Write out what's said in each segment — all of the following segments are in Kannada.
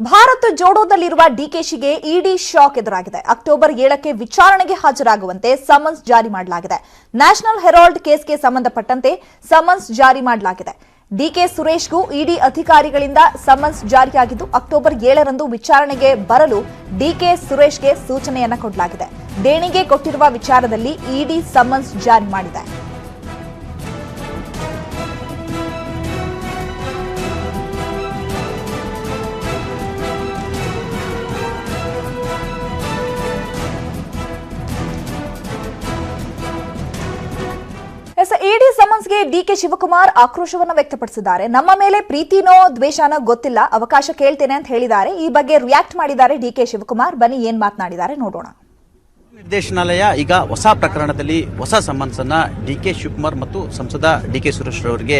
ಭಾರತ್ ಜೋಡೋದಲ್ಲಿರುವ ಡಿಕೆಶಿಗೆ ಇಡಿ ಶಾಕ್ ಎದುರಾಗಿದೆ. ಅಕ್ಟೋಬರ್ ಏಳಕ್ಕೆ ವಿಚಾರಣೆಗೆ ಹಾಜರಾಗುವಂತೆ ಸಮನ್ಸ್ ಜಾರಿ ಮಾಡಲಾಗಿದೆ. ನ್ಯಾಷನಲ್ ಹೆರಾಲ್ಡ್ ಕೇಸ್ಗೆ ಸಂಬಂಧಪಟ್ಟಂತೆ ಸಮನ್ಸ್ ಜಾರಿ ಮಾಡಲಾಗಿದೆ. ಡಿಕೆ ಸುರೇಶ್ಗೂ ಇಡಿ ಅಧಿಕಾರಿಗಳಿಂದ ಸಮನ್ಸ್ ಜಾರಿಯಾಗಿದ್ದು, ಅಕ್ಟೋಬರ್ ಏಳರಂದು ವಿಚಾರಣೆಗೆ ಬರಲು ಡಿಕೆ ಸುರೇಶ್ಗೆ ಸೂಚನೆಯನ್ನು ಕೊಡಲಾಗಿದೆ. ದೇಣಿಗೆ ಕೊಟ್ಟಿರುವ ವಿಚಾರದಲ್ಲಿ ಇಡಿ ಸಮನ್ಸ್ ಜಾರಿ ಮಾಡಿದೆ. ಡಿ ಡಿಕೆ ಶಿವಕುಮಾರ್ ಆಕ್ರೋಶವನ್ನು ವ್ಯಕ್ತಪಡಿಸಿದ್ದಾರೆ. ನಮ್ಮ ಮೇಲೆ ಪ್ರೀತಿನೋ ದ್ವೇಷನೋ ಗೊತ್ತಿಲ್ಲ. ಅವಕಾಶ ಕೇಳ್ತೇನೆ ಅಂತ ಹೇಳಿದ್ದಾರೆ. ಈ ಬಗ್ಗೆ ರಿಯಾಕ್ಟ್ ಮಾಡಿದ್ದಾರೆ ಡಿಕೆ ಶಿವಕುಮಾರ್. ಬನ್ನಿ ಏನ್ ಮಾತನಾಡಿದ್ದಾರೆ ನೋಡೋಣ. ನಿರ್ದೇಶನಾಲಯ ಈಗ ಹೊಸ ಪ್ರಕರಣದಲ್ಲಿ ಹೊಸ ಸಮನ್ಸನ್ನು ಡಿ ಕೆ ಶಿವಕುಮಾರ್ ಮತ್ತು ಸಂಸದ ಡಿ ಕೆ ಸುರೇಶ್ ಅವರಿಗೆ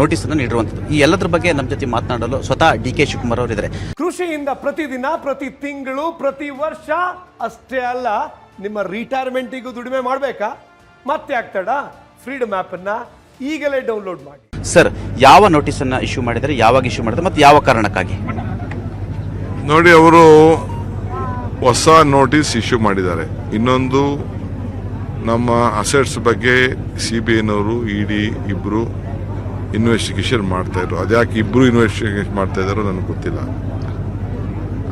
ನೋಟಿಸ್ ಅನ್ನು ನೀಡಿರುವಂತದ್ದು ಈ ಎಲ್ಲದರ ಬಗ್ಗೆ ನಮ್ಮ ಜೊತೆ ಮಾತನಾಡಲು ಸ್ವತಃ ಡಿ ಕೆ ಶಿವಕುಮಾರ್ ಅವರಿದ್ದಾರೆ. ಕೃಷಿಯಿಂದ ಪ್ರತಿದಿನ ಪ್ರತಿ ತಿಂಗಳು ಪ್ರತಿ ವರ್ಷ ಅಷ್ಟೇ ಅಲ್ಲ ನಿಮ್ಮ ರಿಟೈರ್ಮೆಂಟಿಗೂ ದುಡಿಮೆ ಮಾಡಬೇಕಾ? ಮತ್ತೆ ಆಗ್ತಾಡ ಫ್ರೀಡಮ್ ಅನ್ನ ಈಗಲೇ ಡೌನ್ಲೋಡ್ ಮಾಡಿ. ಸರ್ ಯಾವ ನೋಟಿಸ್ ಅನ್ನ ಇಶ್ಯೂ ಮಾಡಿದರೆ ಯಾವಾಗ ಇಶ್ಯೂ ಮಾಡಿದ್ರೆ ಮತ್ತು ಯಾವ ಕಾರಣಕ್ಕಾಗಿ? ನೋಡಿ ಅವರು ಹೊಸ ನೋಟಿಸ್ ಇಶ್ಯೂ ಮಾಡಿದ್ದಾರೆ. ಇನ್ನೊಂದು ನಮ್ಮ ಅಸೆಟ್ಸ್ ಬಗ್ಗೆ ಸಿ ಬಿ ಐನವರು ಇ ಡಿ ಇಬ್ಬರು ಇನ್ವೆಸ್ಟಿಗೇಷನ್ ಮಾಡ್ತಾ ಇದ್ರು. ಅದ್ಯಾಕೆ ಇಬ್ಬರು ಇನ್ವೆಸ್ಟಿಗೇಷನ್ ಮಾಡ್ತಾ ಇದ್ದಾರೋ ನನಗೆ ಗೊತ್ತಿಲ್ಲ.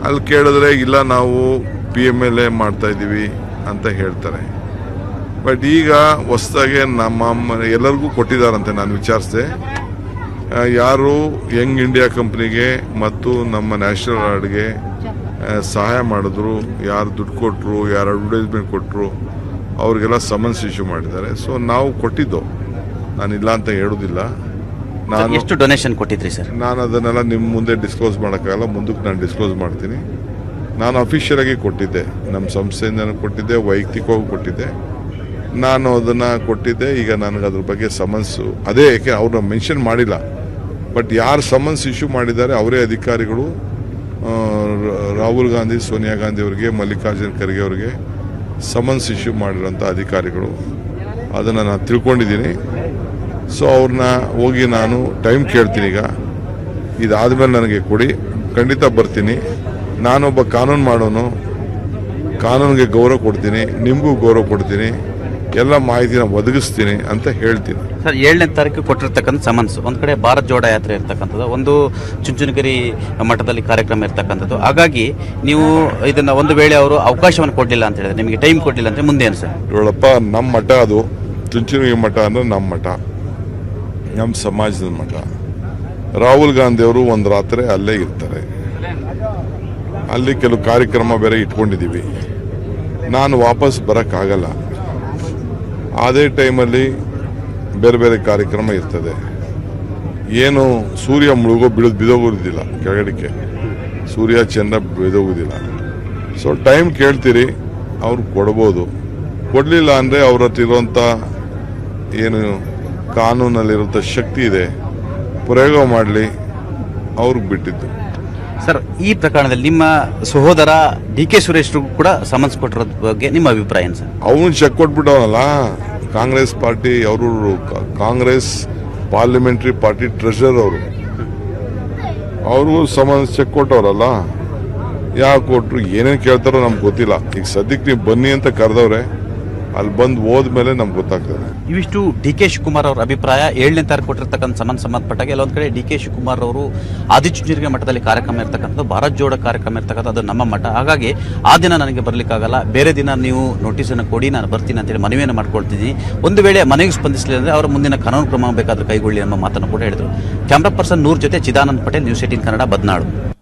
ಅಲ್ಲಿ ಕೇಳಿದ್ರೆ ಇಲ್ಲ ನಾವು ಪಿ ಎಂ ಎಲ್ ಎ ಮಾಡ್ತಾ ಇದ್ದೀವಿ ಅಂತ ಹೇಳ್ತಾರೆ. ಬಟ್ ಈಗ ಹೊಸದಾಗೆ ನಮ್ಮ ಎಲ್ಲರಿಗೂ ಕೊಟ್ಟಿದ್ದಾರಂತೆ ನಾನು ವಿಚಾರಿಸಿದೆ. ಯಾರು ಯಂಗ್ ಇಂಡಿಯಾ ಕಂಪ್ನಿಗೆ ಮತ್ತು ನಮ್ಮ ನ್ಯಾಷನಲ್ ಅವಾರ್ಡ್ಗೆ ಸಹಾಯ ಮಾಡಿದ್ರು ಯಾರು ದುಡ್ಡು ಕೊಟ್ಟರು ಯಾರು ಅಡ್ವರ್ಟೈಸ್ಮೆಂಟ್ ಕೊಟ್ಟರು ಅವ್ರಿಗೆಲ್ಲ ಸಮನ್ಸ್ ಇಶ್ಯೂ ಮಾಡಿದ್ದಾರೆ. ಸೊ ನಾವು ಕೊಟ್ಟಿದ್ದು. ನಾನಿಲ್ಲ ಅಂತ ಹೇಳೋದಿಲ್ಲ. ನಾನು ಎಷ್ಟು ಡೊನೇಷನ್ ಕೊಟ್ಟಿದ್ರಿ ಸರ್? ನಾನು ಅದನ್ನೆಲ್ಲ ನಿಮ್ಮ ಮುಂದೆ ಡಿಸ್ಕ್ಲೋಸ್ ಮಾಡೋಕ್ಕಾಗಲ್ಲ ಮುಂದಕ್ಕೆ ನಾನು ಡಿಸ್ಕ್ಲೋಸ್ ಮಾಡ್ತೀನಿ. ನಾನು ಅಫಿಷಿಯಲಾಗಿ ಕೊಟ್ಟಿದ್ದೆ. ನಮ್ಮ ಸಂಸ್ಥೆಯಿಂದ ಕೊಟ್ಟಿದ್ದೆ ವೈಯಕ್ತಿಕವಾಗಿ ಕೊಟ್ಟಿದ್ದೆ. ನಾನು ಅದನ್ನು ಕೊಟ್ಟಿದ್ದೆ, ಈಗ ನನಗೆ ಅದ್ರ ಬಗ್ಗೆ ಸಮನ್ಸು. ಅದೇ ಏಕೆ ಅವ್ರನ್ನ ಮೆನ್ಷನ್ ಮಾಡಿಲ್ಲ. ಬಟ್ ಯಾರು ಸಮನ್ಸ್ ಇಶ್ಯೂ ಮಾಡಿದ್ದಾರೆ, ಅವರೇ ಅಧಿಕಾರಿಗಳು ರಾಹುಲ್ ಗಾಂಧಿ, ಸೋನಿಯಾ ಗಾಂಧಿ ಅವರಿಗೆ, ಮಲ್ಲಿಕಾರ್ಜುನ್ ಖರ್ಗೆ ಅವರಿಗೆ ಸಮನ್ಸ್ ಇಶ್ಯೂ ಮಾಡಿರೋಂಥ ಅಧಿಕಾರಿಗಳು. ಅದನ್ನು ನಾನು ತಿಳ್ಕೊಂಡಿದ್ದೀನಿ. ಸೊ ಅವ್ರನ್ನ ಹೋಗಿ ನಾನು ಟೈಮ್ ಕೇಳ್ತೀನಿ ಈಗ. ಇದಾದ ಮೇಲೆ ನನಗೆ ಕೊಡಿ. ಖಂಡಿತ ಬರ್ತೀನಿ. ನಾನೊಬ್ಬ ಕಾನೂನು ಮಾಡೋನು. ಕಾನೂನಿಗೆ ಗೌರವ ಕೊಡ್ತೀನಿ. ನಿಮಗೂ ಗೌರವ ಕೊಡ್ತೀನಿ. ಎಲ್ಲ ಮಾಹಿತಿನ ಒದಗಿಸ್ತೀನಿ ಅಂತ ಹೇಳ್ತೀನಿ. ಸರ್ ಏಳನೇ ತಾರೀಕು ಕೊಟ್ಟಿರ್ತಕ್ಕಂಥ ಸಮನ್ಸ್ ಒಂದು ಕಡೆ ಭಾರತ್ ಜೋಡ ಯಾತ್ರೆ ಇರ್ತಕ್ಕಂಥದ್ದು ಒಂದು ಚುಂಚುನಗಿರಿ ಮಠದಲ್ಲಿ ಕಾರ್ಯಕ್ರಮ ಇರ್ತಕ್ಕಂಥದ್ದು. ಹಾಗಾಗಿ ನೀವು ಇದನ್ನ ಒಂದು ವೇಳೆ ಅವರು ಅವಕಾಶವನ್ನು ಕೊಡಲಿಲ್ಲ ಅಂತ ಹೇಳಿದ್ರೆ ನಿಮಗೆ ಟೈಮ್ ಕೊಡಲಿಲ್ಲ ಅಂದ್ರೆ ಮುಂದೆ ಏನು ಸರ್? ನೋಡಪ್ಪ ನಮ್ಮ ಮಠ ಅದು. ಚುಂಚುನಗಿರಿ ಮಠ ಅಂದ್ರೆ ನಮ್ಮ ಮಠ. ನಮ್ಮ ಸಮಾಜದ ಮಠ. ರಾಹುಲ್ ಗಾಂಧಿ ಅವರು ಒಂದು ರಾತ್ರಿ ಅಲ್ಲೇ ಇರ್ತಾರೆ. ಅಲ್ಲಿ ಕೆಲವು ಕಾರ್ಯಕ್ರಮ ಬೇರೆ ಇಟ್ಕೊಂಡಿದ್ದೀವಿ. ನಾನು ವಾಪಸ್ ಬರೋಕ್ಕಾಗಲ್ಲ. ಅದೇ ಟೈಮಲ್ಲಿ ಬೇರೆ ಬೇರೆ ಕಾರ್ಯಕ್ರಮ ಇರ್ತದೆ. ಏನು ಸೂರ್ಯ ಮುಳುಗೋ ಬಿಡ ಬಿದೋಗೋದಿಲ್ಲ ಕೆಳಗಡೆಗೆ ಸೂರ್ಯ ಚಂದ್ರ ಬಿದೋಗೋದಿಲ್ಲ. ಸೊ ಟೈಮ್ ಕೇಳ್ತೀರಿ, ಅವ್ರು ಕೊಡ್ಬೋದು. ಕೊಡಲಿಲ್ಲ ಅಂದರೆ ಅವ್ರ ಹತ್ರ ಇರುವಂಥ ಏನು ಕಾನೂನಲ್ಲಿರುವಂಥ ಶಕ್ತಿ ಇದೆ. ಪ್ರಯೋಗ ಮಾಡಲಿ, ಅವ್ರಿಗೆ ಬಿಟ್ಟಿದ್ದು. ಸರ್, ಈ ಪ್ರಕರಣದಲ್ಲಿ ನಿಮ್ಮ ಸಹೋದರ ಡಿ ಕೆ ಸುರೇಶ್ ಕೂಡ ಸಮನ್ಸ್ ಕೊಟ್ಟಿರೋದ್ ಬಗ್ಗೆ ನಿಮ್ಮ ಅಭಿಪ್ರಾಯ ಸರ್? ಅವನು ಚೆಕ್ ಕೊಟ್ಬಿಟ್ಟವನಲ್ಲ? ಕಾಂಗ್ರೆಸ್ ಪಾರ್ಟಿ, ಅವರು ಕಾಂಗ್ರೆಸ್ ಪಾರ್ಲಿಮೆಂಟ್ರಿ ಪಾರ್ಟಿ ಟ್ರೆಷರ್ ಅವರು. ಅವ್ರಿಗೂ ಸಮನ್ಸ್ ಚೆಕ್ ಕೊಟ್ಟವ್ರಲ್ಲ? ಯಾಕೆ ಕೊಟ್ಟರು ಏನೇನು ಕೇಳ್ತಾರೋ ನಮ್ಗೆ ಗೊತ್ತಿಲ್ಲ. ಈಗ ಸದ್ಯಕ್ಕೆ ನೀವು ಬನ್ನಿ ಅಂತ ಕರೆದವ್ರೆ. ಅಲ್ಲಿ ಬಂದು ಹೋದ್ಮೇಲೆ ನಮ್ಗೆ ಗೊತ್ತಾಗ್ತದೆ. ಇವಿಷ್ಟು ಡಿ ಕೆ ಶಿವಕುಮಾರ್ ಅವರ ಅಭಿಪ್ರಾಯ ಏಳನೇ ತಾರೀಕು ಕೊಟ್ಟಿರ್ತಕ್ಕಂಥ ಸಮನ್ ಸಂಬಂಧಪಟ್ಟಾಗ ಕೆಲವೊಂದು ಕಡೆ ಡಿ ಕೆ ಶಿವಕುಮಾರ್ ಅವರು ಆದಿಚುಂಚನಗಿರಿ ಮಠದಲ್ಲಿ ಕಾರ್ಯಕ್ರಮ ಇರ್ತಕ್ಕಂಥದ್ದು, ಭಾರತ್ ಜೋಡ ಕಾರ್ಯಕ್ರಮ ಇರ್ತಕ್ಕಂಥದ್ದು, ಅದು ನಮ್ಮ ಮಠ. ಹಾಗಾಗಿ ಆ ದಿನ ನನಗೆ ಬರಲಿಕ್ಕಾಗಲ್ಲ. ಬೇರೆ ದಿನ ನೀವು ನೋಟಿಸನ್ನು ಕೊಡಿ, ನಾನು ಬರ್ತೀನಿ ಅಂತೇಳಿ ಮನವಿಯನ್ನು ಮಾಡ್ಕೊಳ್ತೀನಿ. ಒಂದು ವೇಳೆ ಮನೆಗೆ ಸ್ಪಂದಿಸಲಿಲ್ಲ ಅಂದರೆ ಅವರ ಮುಂದಿನ ಕಾನೂನು ಕ್ರಮ ಬೇಕಾದ್ರೆ ಕೈಗೊಳ್ಳಿ ಎಂಬ ಮಾತನ್ನು ಕೂಡ ಹೇಳಿದರು. ಕ್ಯಾಮ್ರಾ ಪರ್ಸನ್ ನೂರ್ ಜೊತೆ ಚಿದಾನಂದ್ ಪಟೇಲ್, ನ್ಯೂಸ್ ಏಟೀನ್ ಕನ್ನಡ ಬದ್ನಾಡು